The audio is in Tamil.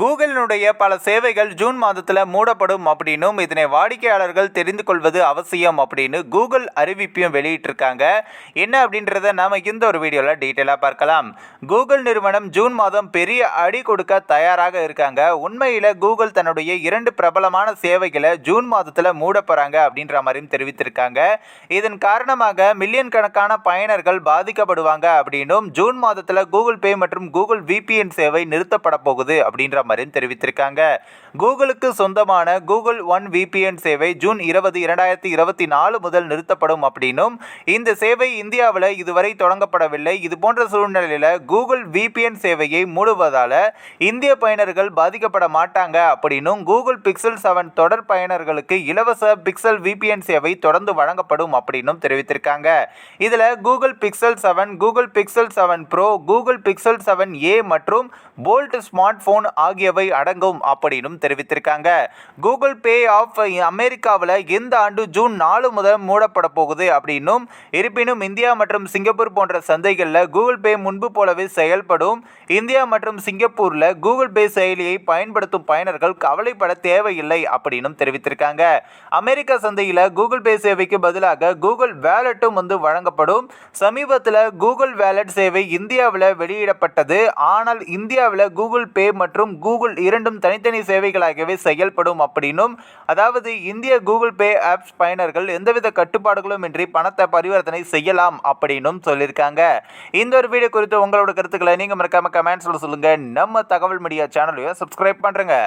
கூகுளினுடைய பல சேவைகள் ஜூன் மாதத்தில் மூடப்படும் அப்படின்னும் இதனை வாடிக்கையாளர்கள் தெரிந்து கொள்வது அவசியம் அப்படின்னு கூகுள் அறிவிப்பையும் வெளியிட்டிருக்காங்க. என்ன அப்படின்றத நாம் இந்த ஒரு வீடியோவில் டீட்டெயிலாக பார்க்கலாம். கூகுள் நிறுவனம் ஜூன் மாதம் பெரிய அடி கொடுக்க தயாராக இருக்காங்க. உண்மையில் கூகுள் தன்னுடைய இரண்டு பிரபலமான சேவைகளை ஜூன் மாதத்தில் மூடப்படுறாங்க அப்படின்ற மாதிரியும் தெரிவித்திருக்காங்க. இதன் காரணமாக மில்லியன் கணக்கான பயனர்கள் பாதிக்கப்படுவாங்க அப்படின்னும் ஜூன் மாதத்தில் கூகுள் பே மற்றும் கூகுள் விபிஎன் சேவை நிறுத்தப்பட போகுது அப்படின்ற மாதிரியும் தெரிவித்திருக்காங்க. கூகுளுக்கு சொந்தமான கூகுள் ஒன் விபிஎன் சேவை ஜூன் இருபது இரண்டாயிரத்தி இருபத்தி நாலு முதல் நிறுத்தப்படும் அப்படின்னும் இந்த சேவை இந்தியாவில் இதுவரை தொடங்கப்படவில்லை. இது போன்ற சூழ்நிலையில் கூகுள் விபிஎன் சேவையை மூடுவதால் இந்திய பயனர்கள் பாதிக்கப்பட மாட்டாங்க அப்படின்னும் கூகுள் பிக்சல் செவன் தொடர் பயனர்களுக்கு இலவச பிக்சல் விபிஎன் சேவை தொடர்ந்து வழங்கப்படும் அப்படின்னும் தெரிவித்திருக்காங்க. இதில் Google Pixel seven Google Pixel seven pro Google Pixel seven A மற்றும் போல்ட் ஸ்மார்ட் ஃபோன் ஆகியவை அடங்கும் அப்படின்னும் தெரிவித்திருக்காங்க. கூகுள் பே ஆஃப் அமெரிக்காவில் இந்த ஆண்டு ஜூன் நாலு முதல் மூடப்பட போகுது அப்படின்னும் இருப்பினும் இந்தியா மற்றும் சிங்கப்பூர் போன்ற சந்தைகளில் கூகுள் பே முன்பு போலவே செயல்படும். இந்தியா மற்றும் சிங்கப்பூரில் கூகுள் பே செயலியை பயன்படுத்தும் பயனர்கள் கவலைப்பட தேவையில்லை அப்படின்னும் தெரிவித்திருக்காங்க. அமெரிக்க சந்தையில் கூகுள் பே சேவைக்கு பதிலாக கூகுள் வேலட்டும் வந்து வழங்கப்படும். சமீபத்தில் கூகுள் வேலட் சேவை இந்தியாவில் வெளியிடப்பட்டது. ஆனால் இந்தியாவில் கூகுள் பே மற்றும் கூகுள் இரண்டும் தனித்தனி சேவைகளாகவே செயல்படும் அப்படின்னும் அதாவது இந்திய கூகுள் பே ஆப்ஸ் பயனர்கள் எந்தவித கட்டுப்பாடுகளும் இன்றி பணத்தை பரிவர்த்தனை செய்யலாம் அப்படின்னும் சொல்லியிருக்காங்க. இந்த ஒரு வீடியோ குறித்து உங்களோட கருத்துக்களை நீங்கள் மறக்காம கமெண்ட்ஸில் சொல்லுங்கள் நம்ம தகவல் மீடியா சேனலையும் சப்ஸ்கிரைப் பண்ணுறேங்க